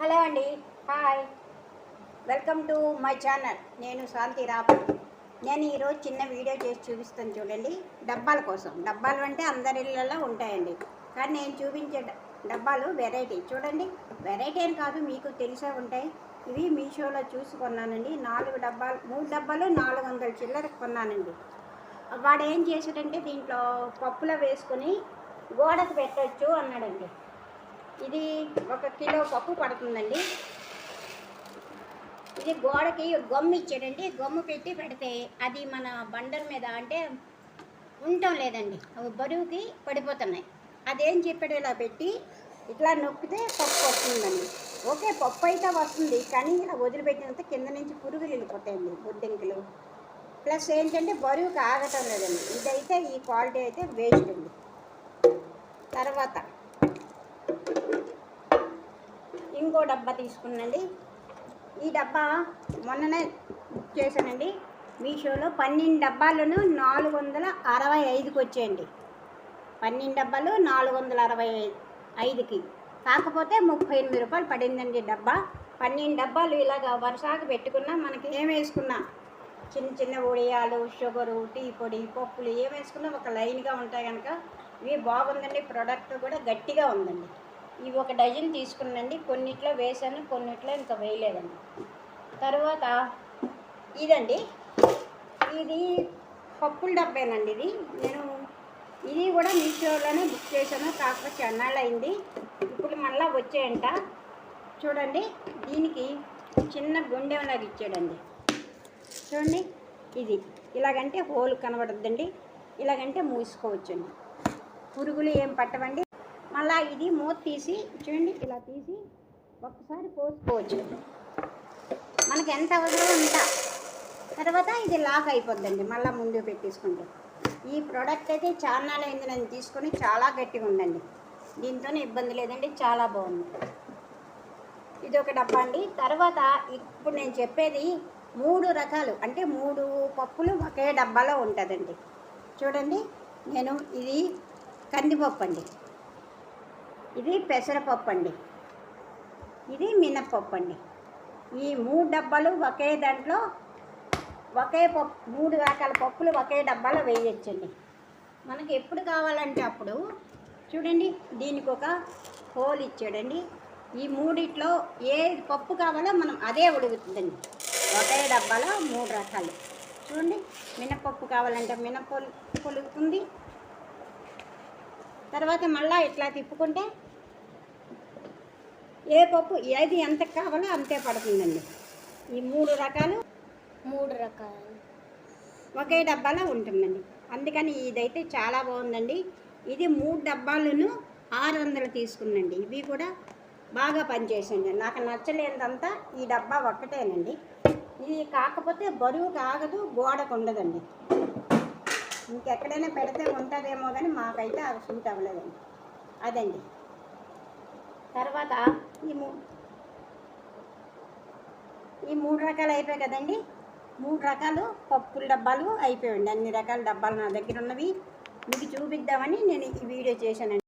Hello అండి. Hi. Welcome to my channel. నేను శాంతి రాపు నేను ఈరోజు చిన్న వీడియో చేసి చూపిస్తాను చూడండి. డబ్బాల కోసం. డబ్బాలు అంటే అందరి ఇళ్ళల్లో ఉంటాయండి. కానీ నేను చూపించే డబ్బాలు వెరైటీ. చూడండి. వెరైటీ అని కాదు మీకు తెలిసే ఉంటాయి. ఇవి మీషోలో చూసి కొన్నానండి. నాలుగు డబ్బాలు మూడు డబ్బాలు నాలుగు వందల చిల్లర కొన్నానండి. వాడు ఏం చేశాడంటే దీంట్లో పప్పులో వేసుకొని గోడకు పెట్టొచ్చు అన్నాడండి. ఇది ఒక కిలో పప్పు పడుతుందండి. ఇది గోడకి గమ్ము ఇచ్చాడండి. గమ్ము పెట్టి పెడితే అది మన బండర్ మీద అంటే ఉండటం లేదండి. అవి బరువుకి పడిపోతున్నాయి. అదేం చెప్పాడు ఇలా పెట్టి ఇట్లా నొక్కితే పప్పు వస్తుందండి. ఓకే పప్పు అయితే వస్తుంది కానీ ఇలా వదిలిపెట్టినంత కింద నుంచి పురుగులు వెళ్ళిపోతాయండి బొద్దింకలు. ప్లస్ ఏంటంటే బరువుకి ఆగటం లేదండి. ఇదైతే ఈ క్వాలిటీ అయితే వేస్ట్ అండి. తర్వాత ఇంకో డబ్బా తీసుకున్నాండి. ఈ డబ్బా మొన్ననే బుక్ చేశానండి. మీషోలో పన్నెండు డబ్బాలను నాలుగు వందల అరవై ఐదుకి వచ్చేయండి. పన్నెండు డబ్బాలు నాలుగు వందల అరవై ఐదుకి. కాకపోతే ముప్పై ఎనిమిది రూపాయలు పడిందండి డబ్బా. పన్నెండు డబ్బాలు ఇలాగ వరుసగా పెట్టుకున్నా మనకి ఏం వేసుకున్నా. చిన్న చిన్న ఉడియాలు షుగరు టీ పొడి పప్పులు ఏం వేసుకున్నా ఒక లైన్గా ఉంటాయి కనుక ఇవి బాగుందండి ప్రోడక్ట్ కూడా గట్టిగా ఉందండి. ఇవి ఒక డజన్ తీసుకున్నాండి. కొన్నిట్లో వేసాను కొన్నిట్లో ఇంకా వేయలేదండి. తర్వాత ఇదండి. ఇది పప్పుల డబ్బేనండి ఇది. నేను ఇది కూడా మీషోలోనే బుక్ చేశాను కాకపోతే చెన్నాళ్ళు అయింది ఇప్పుడు మళ్ళీ వచ్చాయంట. చూడండి దీనికి చిన్న గుండె లాగా ఇచ్చాడండి. చూడండి ఇది. ఇలాగంటే హోల్ కనబడద్దండి. ఇలాగంటే మూసుకోవచ్చండి. పురుగులు ఏం పట్టవండి. మళ్ళా ఇది మూత తీసి చూడండి ఇలా తీసి ఒక్కసారి పోసుకోవచ్చు. మనకి ఎంత అవసరం అంత. తర్వాత ఇది లాక్ అయిపోద్దండి మళ్ళీ ముందు పెట్టేసుకుంటే. ఈ ప్రోడక్ట్ అయితే చాలా అయింది నేను తీసుకొని చాలా గట్టిగా ఉందండి. దీంతోనే ఇబ్బంది లేదండి చాలా బాగుంది. ఇది ఒక డబ్బా అండి. తర్వాత ఇప్పుడు నేను చెప్పేది మూడు రకాలు అంటే మూడు పప్పులు ఒకే డబ్బాలో ఉంటుందండి. చూడండి నేను ఇది కందిపప్పు అండి. ఇది పెసరపప్పు అండి ఇది మినప్పప్పు అండి ఈ మూడు డబ్బాలు ఒకే దాంట్లో ఒకే పప్పు మూడు రకాల పప్పులు ఒకే డబ్బాలో వేయచ్చండి. మనకి ఎప్పుడు కావాలంటే అప్పుడు చూడండి దీనికి ఒక హోల్ ఇచ్చాడండి. ఈ మూడిట్లో ఏ పప్పు కావాలో మనం అదే ఉడుగుతుందండి ఒకే డబ్బాలో మూడు రకాలు. చూడండి మినపప్పు కావాలంటే మినపప్పు పొలుగుతుంది తర్వాత మళ్ళీ ఇట్లా తిప్పుకుంటే ఏ పప్పు ఏది ఎంత కావాలో అంతే పడుతుందండి. ఈ మూడు రకాలు మూడు రకాలు. ఒకే డబ్బాలో ఉంటుందండి. అందుకని ఇదైతే చాలా బాగుందండి. ఇది మూడు డబ్బాలను ఆరు వందలు తీసుకుందండి. ఇవి కూడా బాగా పనిచేసండి నాకు నచ్చలేదంతా ఈ డబ్బా ఒక్కటేనండి. ఇది కాకపోతే బరువు కాగదు గోడకు ఉండదండి. ఇంకెక్కడైనా పెడితే ఉంటుందేమో కానీ మాకైతే అది సూట్ అవ్వలేదండి. అదండి. తర్వాత ఈ మూ ఈ మూడు రకాలు అయిపోయాయి కదండి. మూడు రకాలు పప్పుల డబ్బాలు అయిపోయాయండి. అన్ని రకాల డబ్బాలు నా దగ్గర ఉన్నవి. మీకు చూపిద్దామని నేను ఈ వీడియో చేశానండి.